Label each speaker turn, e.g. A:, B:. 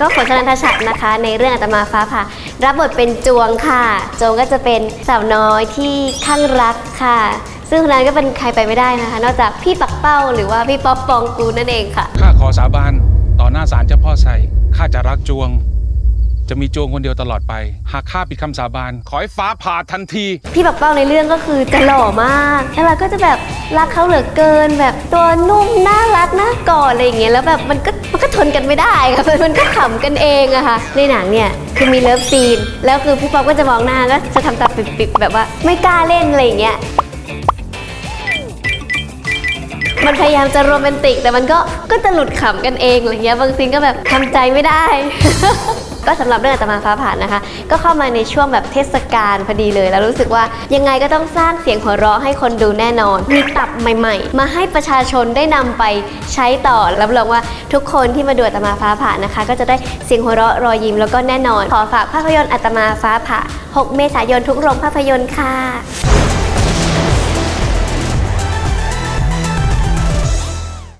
A: ก็ฝนชนันทชัดนะคะ ในเรื่องอาตมาฟ้าผ่ารับบทเป็นจวงค่ะ จวงก็จะเป็นสาวน้อยที่ข้างรักค่ะ ซึ่งคนนั้นก็เป็นใครไปไม่ได้นะคะ นอกจากพี่ปักเป้าหรือว่าพี่ป๊อปปองกูลนั่นเองค่ะ
B: ข้าขอสาบานต่อหน้าศาลเจ้าพ่อไซข้าจะรักจวง จะมีโจงคนเดียวตลอดไป หากข้าผิดคำสาบาน ขอให้ฟ้าผ่าทันที
A: พี่ปักเป้าในเรื่องก็คือจะหล่อมากแล้วเราก็จะแบบรักเขาเหลือเกิน แบบตัวนุ่มน่ารักน่ากอดอะไรอย่างเงี้ยแล้วแบบมันก็มันก็ทนกันไม่ได้ค่ะมันก็ขำกันเองอะค่ะในหนังเนี่ยคือมีเลิฟซีนแล้วคือพี่ป๊อปก็จะมองหน้าแล้วจะทำตาปิบๆแบบว่าไม่กล้าเล่นอะไรอย่างเงี้ยมันพยายามจะโรแมนติก แต่มันก็ก็จะหลุดขำกันเองอะไรเงี้ยบางซีนก็แบบทำใจไม่ได้ ก็สำหรับเรื่องอาตมาฟ้าผ่านนะคะ ก็เข้ามาในช่วงแบบเทศกาลพอดีเลย แล้วรู้สึกว่ายังไงก็ต้องสร้างเสียงหัวเราะให้คนดูแน่นอน มีตับใหม่ ๆ มาให้ประชาชนได้นำไปใช้ต่อรับรองว่าทุกคนที่มาดูอาตมาฟ้าผ่านะคะ ก็จะได้เสียงหัวเราะรอยยิ้มแล้วก็แน่นอน ขอฝากภาพยนตร์อาตมาฟ้าผ่า 6 เมษายนทุกโรงภาพยนตร์ค่ะ